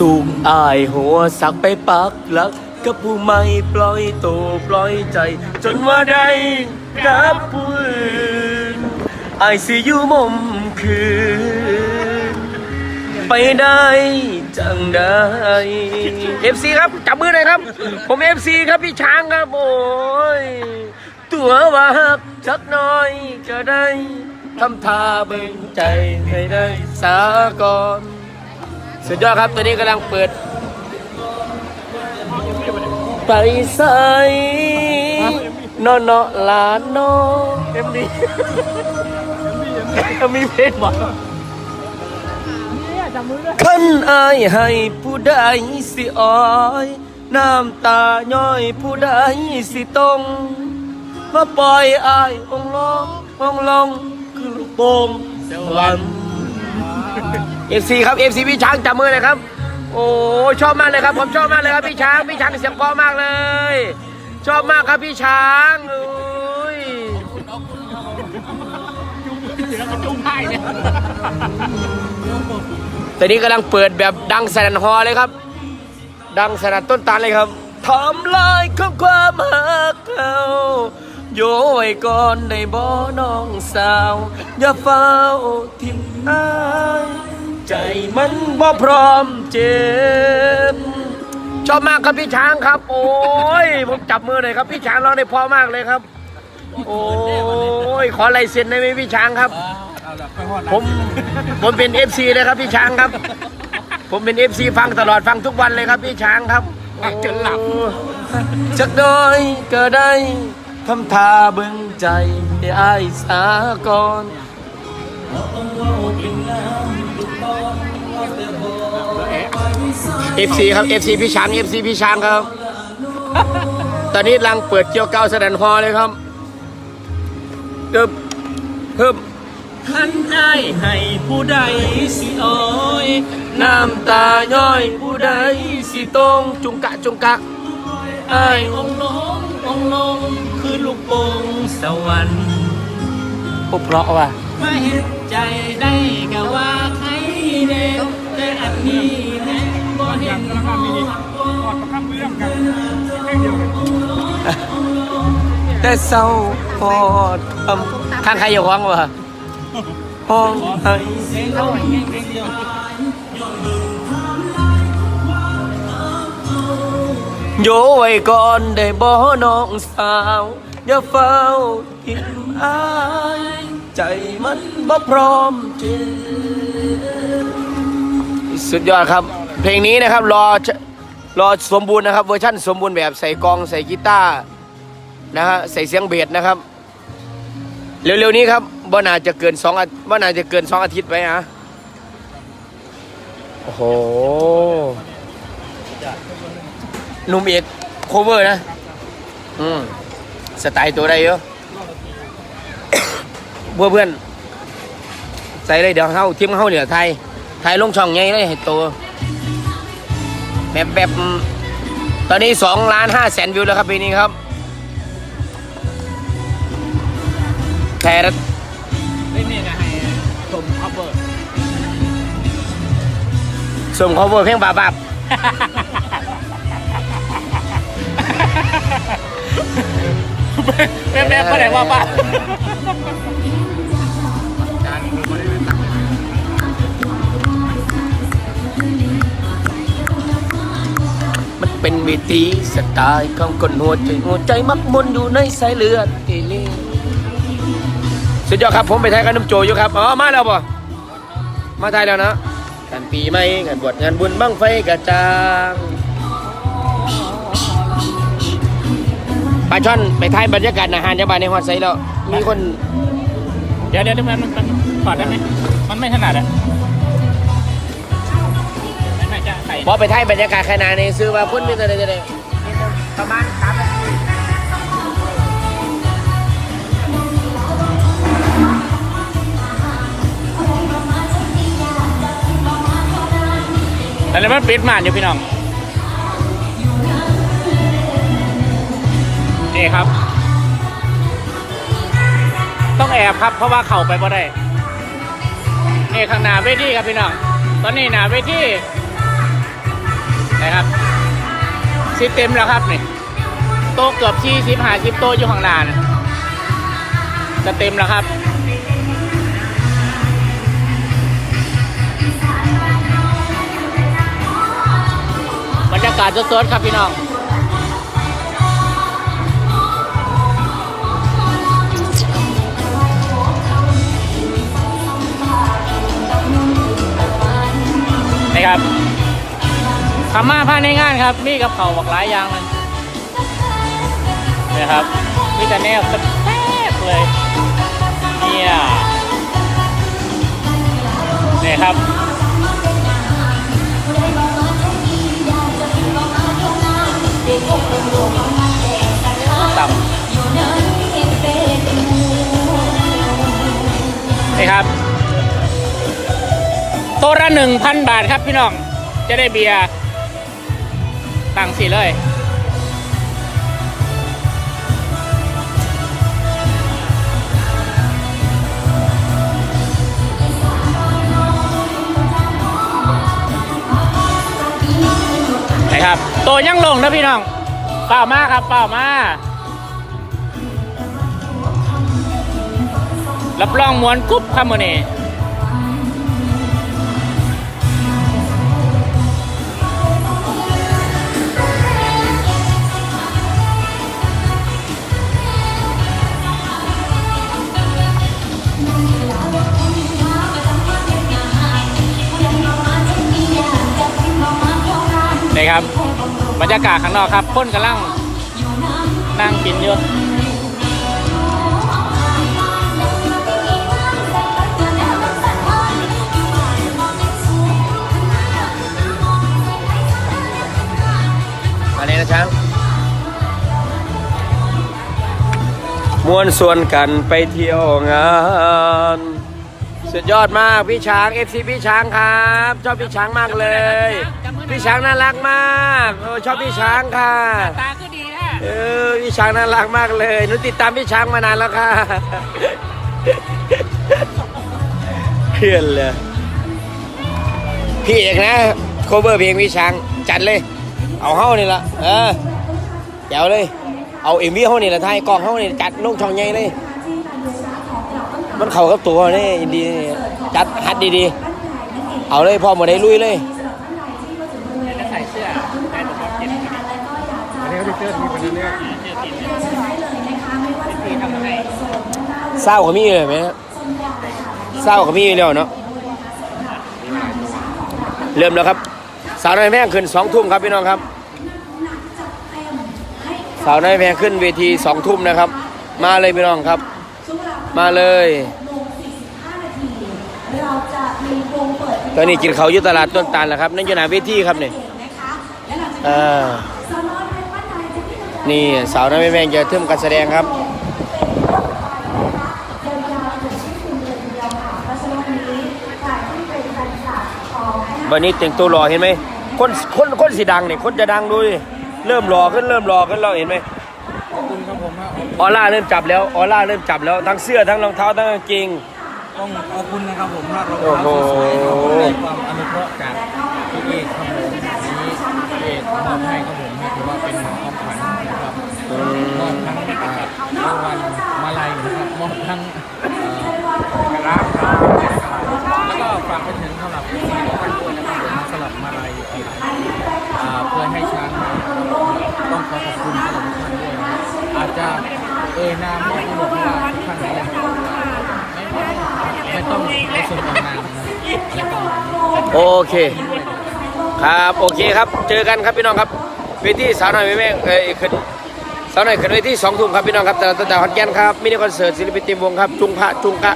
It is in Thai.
สูงอายหัวสักไปปักหลักกับผู้ไม่ปล่อยตัวปล่อยใจ จนว่าได้กับผู้อื่นอายสิอยู่มุมคืน ไปได้จังได้ FC ครับจับมือหน่อยครับ ผม FC ครับพี่ช้างครับ โอ้ย ตัวว่าหักชักน้อยก็ได้ทำท่าเบิ่งใจให้ได้สาก่อน สุดยอดครับ ตัวนี้กำลังเปิดไปใส่นอนนาะหลานเนาะเอ็มดีเอ็มดีเพลงวะขันอายให้ผู้ใดสิอ้อยน้ำตาย้อยผู้ใดสิตรงมาปล่อยอายองลงองลงคือลูกโป่งสวรรค์ เอฟซีครับเอฟซีพี่ช้างจับมือเลยครับ โอ้ชอบมากเลยครับ ผมชอบมากเลยครับพี่ช้าง พี่ช้างเสียงเพราะมากเลย ชอบมากครับพี่ช้างโอ้ยตอนนี้กำลังเปิดแบบดังสนั่นฮอเลยครับ ดังสนั่นต้นตาลเลยครับทำลายข้อความหักเขาโยไว้ก่อนได้บ่อน้องสาว อย่าเฝ้าทิมอาย ใจมันบ่พร้อมเจ็บชอบมากครับพี่ช้างครับ โอ้ยผมจับมือหน่อยครับพี่ช้างร้องได้เพอมากเลยครับ โอ้ยขอลายเซ็นได้ไหมพี่ช้างครับผมผมเป็น FC เลยครับพี่ช้างครับ ผมเป็น FC ฟังตลอดฟังทุกวันเลยครับพี่ช้างครับจนหลับจักน้อยก็ได้ทำท่าเบิ่งใจได้อายสาก่อน FC ครับ FC พี่ช้าง FC พี่ช้างครับ ตอนนี้กำลังเปิดเกี่ยวเก้าแสดงฮอเลยครับเดิมเพิ่มขันอายให้ผู้ใดสิอ้อยน้ำตาย้อยผู้ใดสิตรงจุงกะจุงกะอายองค์ลงองค์ลงคือลูกโป่งสวรรค์โอ้เพราะว่ะมาเห็นใจได้ก็ว่าใคร เด้แต่อันนี้แน่บ่เห็นหอดแต่เศร้าพอดคำข้างใครอยู่ห้องวะห้องให้เสียงเขาแห้งเดียวโยไว้ก่อนได้บ่น้องสาวอย่าเฝ้าทิมอาย ใจมันบ่พร้อมเจ็บ สุดยอดครับ เพลงนี้นะครับรอรอสมบูรณ์นะครับเวอร์ชั่นสมบูรณ์แบบใส่กองใส่กีตาร์นะฮะใส่เสียงเบสนะครับ เร็วๆนี้ครับบ่นาจะเกินสองบ่นาจะเกินสองอาทิตย์ไปนะโอ้โหนุ่มเอกโคเวอร์นะ อืมสไตล์ตัวได้เยอะเพื่อเพื่อนใส่เลยเดี๋ยวเข้าทีมเข้าเหนี่ยไทย ไทยลงช่องไงเลยให้ตัวแบบแบบตอนนี้สองล้านห้าแสนวิวแล้วครับปีนี้ครับไทยรัฐนี่นี่นะให้ชมคัฟเวอร์ส่ง cover เพลงบาบับแม่แม่ก็ไหนว่าป้า เป็นวิธีสไตล์ของคนหัวใจหัวใจมักมนอยู่ในสายเลือดเอเลีสุดยอดครับผมไปไทยกันน้ำโจอยู่ครับอ๋อมาแล้วป่ะมาไทยแล้วนะกันปีใหม่กันบวชงานบุญบั้งไฟกระจางปลาช่อนไปไทยบรรยากาศอาหารยาบานในฮอดไซแล้วมีคนเดี๋ยวเดี๋ยวมันมันถอดได้ไหมมันไม่ถนัดอะ จะใส่บอไปไทยบรรยากาศขนาดนี้ซื้อมาพุ่นมีอะไรจะได้ประมาณสามนาทีแล้วมันปิดม่านอยู่พี่น้อง นี่ครับ ต้องแอบครับเพราะว่าเข่าไปบ่ได้นี่ข้างหน้าเวทีครับพี่น้อง ตอนนี้หน้าเวที สิเต็มแล้วครับนี่โต๊ะเกือบที่สิบหาสิบโต๊ะอยู่ข้างหน้านะจะเต็มแล้วครับบรรยากาศสดๆครับพี่น้องนะครับ ขำมาผ้าในงานครับ มีกับเขาบักหลายอย่างเลยนะครับมีแต่แนวแซ่บเลยเนี่ยนี่ครับต่ำนี่ครับโต๊ะละหนึ่งพันบาทครับพี่น้อง จะได้เบียร์ ตังสิเลย นะครับ โตยังลงนะพี่น้อง เปล่ามาครับ เปล่ามารับรองมวนกุ๊บครับมือนี้ ครับ บรรยากาศข้างนอกครับคนกำลังนั่งกินอยู่อะไรนะช้างมวนส่วนกันไปเที่ยวงาน สุดยอดมาก พี่ช้าง FC พี่ช้างครับ ชอบพี่ช้างมากเลย พี่ช้างน่ารักมากเออชอบพี่ช้างค่ะ ตาก็ดีนะเออพี่ช้างน่ารักมากเลยหนูติดตามพี่ช้างมานานแล้วค่ะเพื่อนเลยพี่เอกนะโคเวอร์เพลงพี่ช้างจัดเลย เอาเฮ้านี่ละเออเดี๋ยวเลย เอาเอ็มวีเฮ้านี่ละไทยกองเฮ้านี่จัดลงช่องใหญ่เลย มันเข้ากับตัวนี่อินดีจัดฮัดดีๆ เอาเลยพ่อหมดได้ลุยเลยจะใส่เสื้อแฟนผมบอเจ็บอันนี้เขาไปเจอทีวันเนี่ยเศร้าก็มีเลยไหมเศร้าก็มีแล้วเนาะเริ่มแล้วครับ สาวน้อยแพงขึ้นสองทุ่มครับพี่น้องครับ สาวน้อยแพงขึ้นเวทีสองทุ่มนะครับ มาเลยพี่น้องครับ มาเลย ตอนนี้กินเขาวอยู่ตลาดต้นตาลแล้วครับ นั่นอยู่หน้าเวทีครับนี่อ่านี่สาวน้อยแพงจะเทิมการแสดงครับวันนี้แต่งตัวหล่อเห็นไหมคนคนคนสีดังเนี่ยคนจะดังดูดิเริ่มหล่อขึ้นเริ่มหล่อขึ้นเราเห็นไหม ออร่าเริ่มจับแล้วออร่าเริ่มจับแล้วทั้งเสื้อทั้งรองเท้าทั้งกางเกง ต้องขอบคุณนะครับผมฮะเราโอ้โหสวยๆเราได้ความอนุเคราะห์จากพี่เอกครับผมนี้พี่เอกมอบให้ครับผมฮะถือว่าเป็นของขวัญนะครับมอบทั้งอ่ารางวัลมาลัยนะครับมอบทั้ง เอ่ยนามไม่ได้หมดเพราะว่าทุกท่านเนี่ยไม่ต้องไปส่งออกนามนะอะไรประมาโอเค ครับโอเคครับ เจอกันครับพี่น้องครับเวทีสาวน้อยแม่แม่เอ้ยขึ้นสาวน้อยขึ้นเวทีสองทุ่มครับพี่น้องครับแต่ละต้นแต่ฮอตแกนครับมินิคอนเสิร์ตศิลปินเต็มวงครับจุงพระจุงกะ